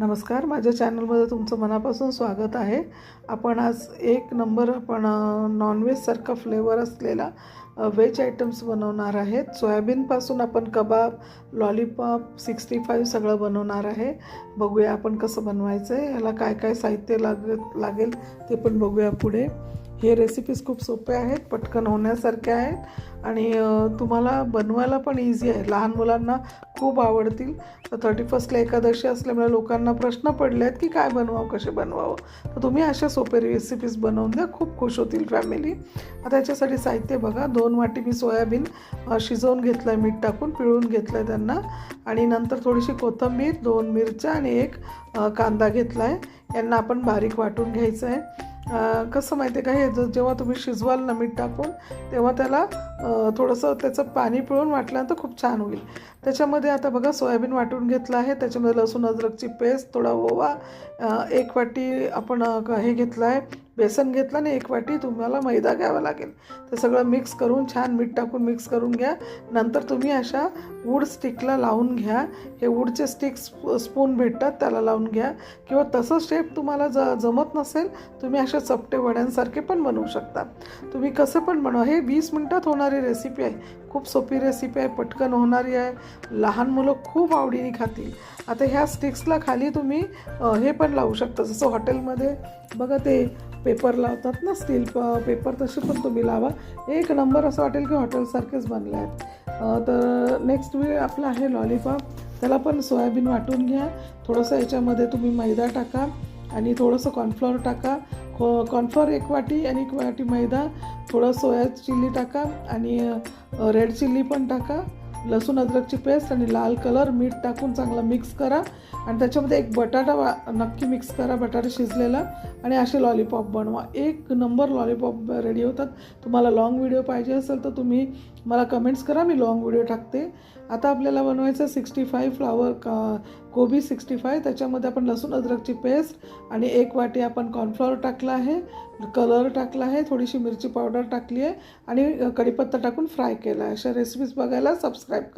नमस्कार माझ्या चॅनलमध्ये तुमचं मनापासून स्वागत आहे. आपण आज एक नंबर आपण नॉनव्हेजसारखा फ्लेवर असलेला व्हेज आयटम्स बनवणार आहेत. सोयाबीनपासून आपण कबाब लॉलीपॉप सिक्स्टी फाईव्ह सगळं बनवणार आहे. बघूया आपण कसं बनवायचं आहे ह्याला काय काय साहित्य लाग लागेल ते पण बघूया पुढे. हे रेसिपीज खूप सोपे आहेत पटकन होण्यासारख्या आहेत आणि तुम्हाला बनवायला पण इझी आहे. लहान मुलांना खूप आवडतील. तर थर्टी फर्स्टला एकादशी असल्यामुळे लोकांना प्रश्न पडले आहेत की काय बनवावं कसे बनवावं? तर तुम्ही अशा सोपे रेसिपीज बनवून द्या. खूप खुश होतील फॅमिली आता याच्यासाठी साहित्य बघा. दोन वाटी मी सोयाबीन शिजवून घेतलं आहे मीठ टाकून पिळून घेतलं आहे त्यांना. आणि नंतर थोडीशी कोथिंबीर दोन मिरच्या आणि एक कांदा घेतला आहे यांना आपण बारीक वाटून घ्यायचं आहे कसं माहिती आहे का हे जर जेव्हा तुम्ही शिजवाल ना मीठ टाकून तेव्हा त्याला थोडंसं त्याचं पाणी पिळून वाटल्यानंतर खूप छान होईल. त्याच्यामध्ये आता बघा सोयाबीन वाटून घेतलं आहे. त्याच्यामध्ये लसूण अद्रकची पेस्ट थोडा ओवा एक वाटी आपण हे घेतलं आहे. बेसन घेतलं आणि एक वाटी तुम्हाला मैदा घ्यावा लागेल. ते सगळं मिक्स करून छान मीठ टाकून मिक्स करून घ्या. नंतर तुम्ही अशा वूड स्टिकला लावून घ्या. हे वूडचे स्टिक स्पून भेटतात त्याला लावून घ्या. किंवा तसं शेप तुम्हाला ज जमत नसेल तुम्ही अशा चपटे वड्यांसारखे पण बनवू शकता. तुम्ही कसं पण बनवा. हे वीस मिनटात होणारी रेसिपी आहे. खूप सोपी रेसिपी आहे पटकन होणारी आहे. लहान मुलं खूप आवडीने खातील. आता ह्या स्टिक्सला खाली तुम्ही हे पण लावू शकता. जसं हॉटेलमध्ये बघा ते पेपर लावतात ना स्टील प पेपर तसे पण तुम्ही लावा. एक नंबर असं वाटेल की हॉटेलसारखेच बनले आहेत. तर नेक्स्ट वेळ आपला आहे लॉलीपॉप त्याला पण सोयाबीन वाटून घ्या. थोडंसं याच्यामध्ये तुम्ही मैदा टाका आणि थोडंसं कॉर्नफ्लॉवर टाका. हो, कॉ कॉर्नफ्लॉवर एक वाटी आणि एक वाटी मैदा. थोडं सोया चिल्ली टाका आणि रेड चिल्ली पण टाका. लसूण अद्रकची पेस्ट आणि लाल कलर मीठ टाकून चांगला मिक्स करा. आणि त्याच्यामध्ये एक बटाटा वा नक्की मिक्स करा बटाटा शिजलेला. आणि असे लॉलीपॉप बनवा. एक नंबर लॉलीपॉप रेडी होतात. तुम्हाला लाँग व्हिडिओ पाहिजे असेल तर तुम्ही मला कमेंट्स करा. मी लाँग व्हिडिओ टाकते. आता आपल्याला बनवायचं सिक्स्टी फाय फ्लावर का कोबी सिक्स्टी फाय त्याच्यामध्ये आपण लसूण अद्रकची पेस्ट आणि एक वाटी आपण कॉर्नफ्लॉवर टाकला आहे. कलर टाकला आहे. थोडीशी मिरची पावडर टाकली आहे. आणि कढीपत्ता टाकून फ्राय केला आहे. अशा रेसिपीज बघायला सबस्क्राईब करा